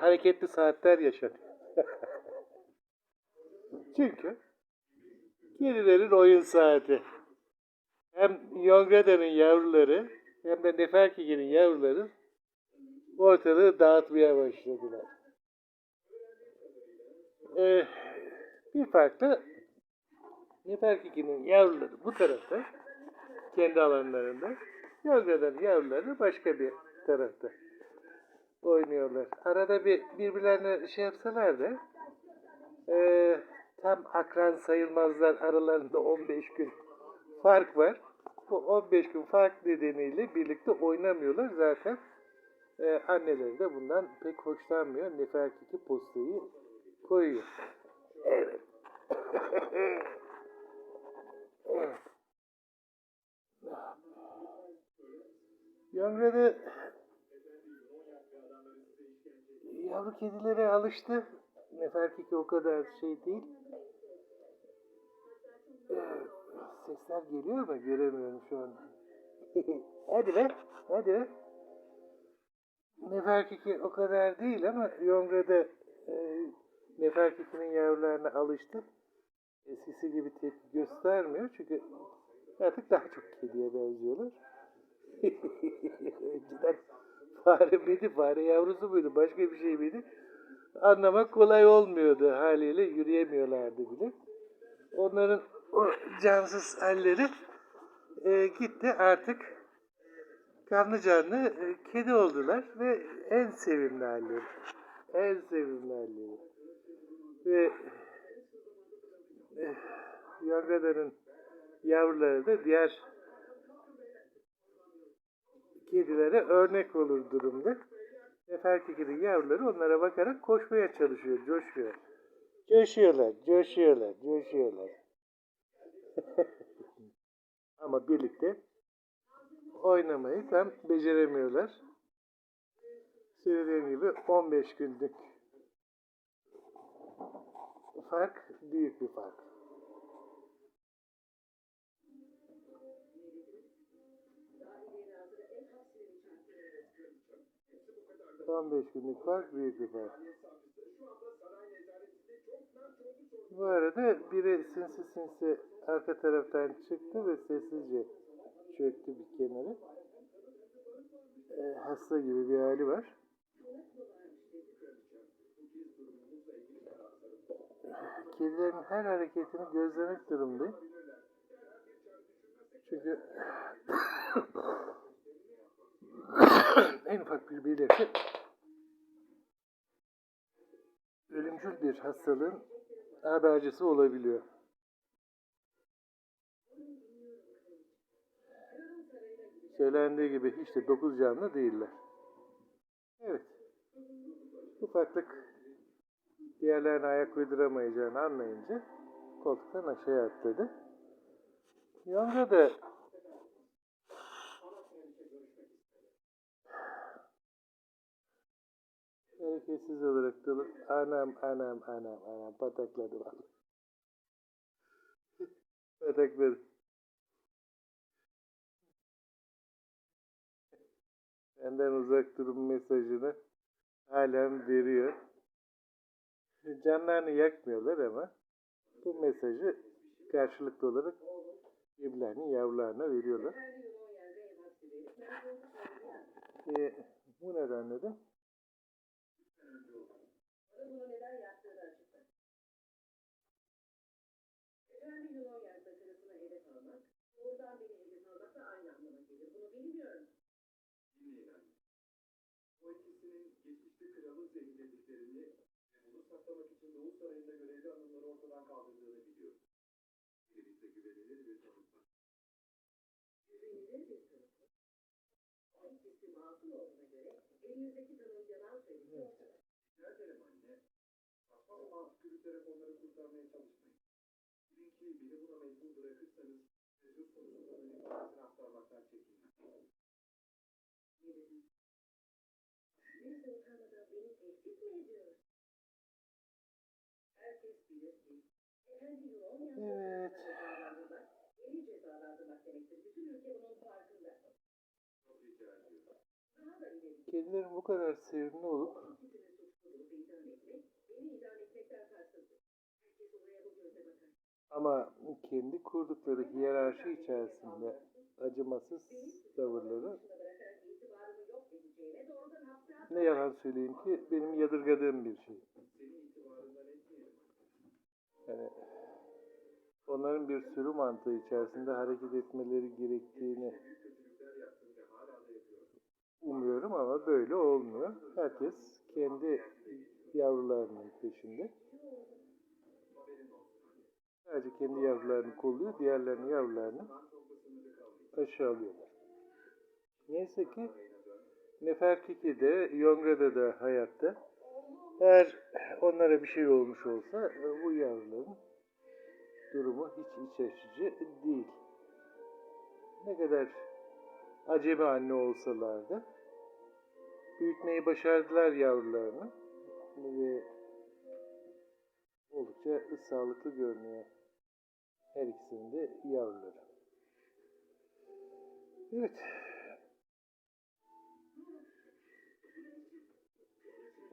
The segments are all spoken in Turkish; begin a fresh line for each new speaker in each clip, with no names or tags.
hareketli saatler yaşanıyor. Çünkü kedilerin oyun saati. Hem Yongreda'nın yavruları hem de Neferkigi'nin yavruları ortalığı dağıtmaya başladılar. Ee, bir farklı Neferkigi'nin yavruları bu tarafta kendi alanlarında Yongreda'nın yavruları başka bir tarafta oynuyorlar. Arada bir birbirlerine şey yapsalar da eee, tam akran sayılmazlar aralarında 15 gün fark var. Bu 15 gün fark nedeniyle birlikte oynamıyorlar zaten. Eee anneleri de bundan pek hoşlanmıyor. Nefertiti postayı koyuyor. Evet. Yongre'de yavru kedilere alıştı. Nefertiti o kadar şey değil. Ee, sesler geliyor ama göremiyorum şu an. hadi be, hadi be. Nefertiti o kadar değil ama Yongre'de e, Nefertiti'nin yavrularına alıştı. Eskisi gibi tepki göstermiyor çünkü artık daha çok kediye benziyorlar. Önceden fare miydi, fare yavrusu muydu, başka bir şey miydi? Anlamak kolay olmuyordu haliyle, yürüyemiyorlardı bile. Onların o cansız halleri e, gitti artık kanlı canlı e, kedi oldular ve en sevimli halleri. En sevimli halleri. Ve e, Yongada'nın yavruları da diğer kedilere örnek olur durumda. Nefertiti'nin yavruları onlara bakarak koşmaya çalışıyor, coşuyor. Coşuyorlar, coşuyorlar, coşuyorlar. Ama birlikte oynamayı tam beceremiyorlar. Söylediğim gibi 15 günlük fark büyük bir fark. Tam 5 günlük fark büyük bir fark. Bu arada biri sinsi sinsi arka taraftan çıktı ve sessizce çöktü bir kenara. Ee, hasta gibi bir hali var. Kedilerin her hareketini gözlemek durumundayım. Çünkü en ufak bir belirti ölümcül bir hastalığın habercisi olabiliyor. Söylendiği gibi hiç de dokuz canlı değiller. Evet. Ufaklık diğerlerine ayak uyduramayacağını anlayınca koltuktan aşağıya atladı. Yonga da hareketsiz olarak dolu. Anam anam anam anam patakladı bana. patakladı. Benden uzak durun mesajını halen veriyor. Canlarını yakmıyorlar ama bu mesajı karşılıklı olarak birbirlerinin yavrularına veriyorlar. Ee, bu nedenle de
zehirlediklerini ve bunu saklamak için Doğu Sarayı'nda görevli hanımları ortadan kaldırdığını biliyor. Elimizde güvenilir bir tanık var.
Güvenilir bir tanık. O ikisi masum olduğuna göre elinizdeki tanığın yalan söylediği ortada.
Rica ederim anne. Saçma sapan tükürük telefonları kurtarmaya çalışmayın. Bilin ki beni buna mecbur bırakırsanız ve söz konusunda beni parasını aktarmaktan çekinmeyin.
Evet. Kedilerin bu kadar sevimli olup ama kendi kurdukları hiyerarşi içerisinde acımasız tavırları ne yalan söyleyeyim ki benim yadırgadığım bir şey. Yani onların bir sürü mantığı içerisinde hareket etmeleri gerektiğini umuyorum ama böyle olmuyor. Herkes kendi yavrularının peşinde. Sadece kendi yavrularını kolluyor, diğerlerinin yavrularını aşağılıyorlar. Neyse ki Nefertiti'de, Yongra'da da hayatta. Eğer onlara bir şey olmuş olsa e, bu yavruların durumu hiç iç açıcı değil. Ne kadar acemi anne olsalar da büyütmeyi başardılar yavrularını ve oldukça sağlıklı görünüyor her ikisinin de yavruları. Evet.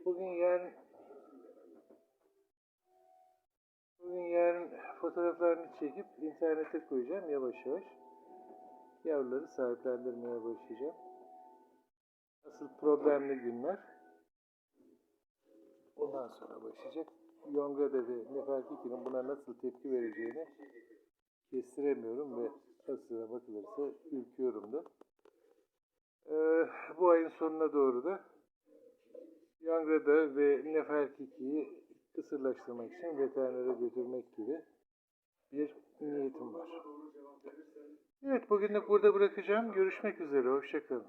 Bugün yarın bugün yarın fotoğraflarını çekip internete koyacağım yavaş yavaş. Yavruları sahiplendirmeye başlayacağım. Asıl problemli günler ondan sonra başlayacak. Yonga'da ve Nefertiti'nin buna nasıl tepki vereceğini kestiremiyorum ve aslına bakılırsa ürküyorum da. Ee, bu ayın sonuna doğru da Yanga'da ve Nefertiti'yi kısırlaştırmak için veterinere götürmek gibi bir niyetim var. Evet bugünlük burada bırakacağım. Görüşmek üzere. Hoşçakalın.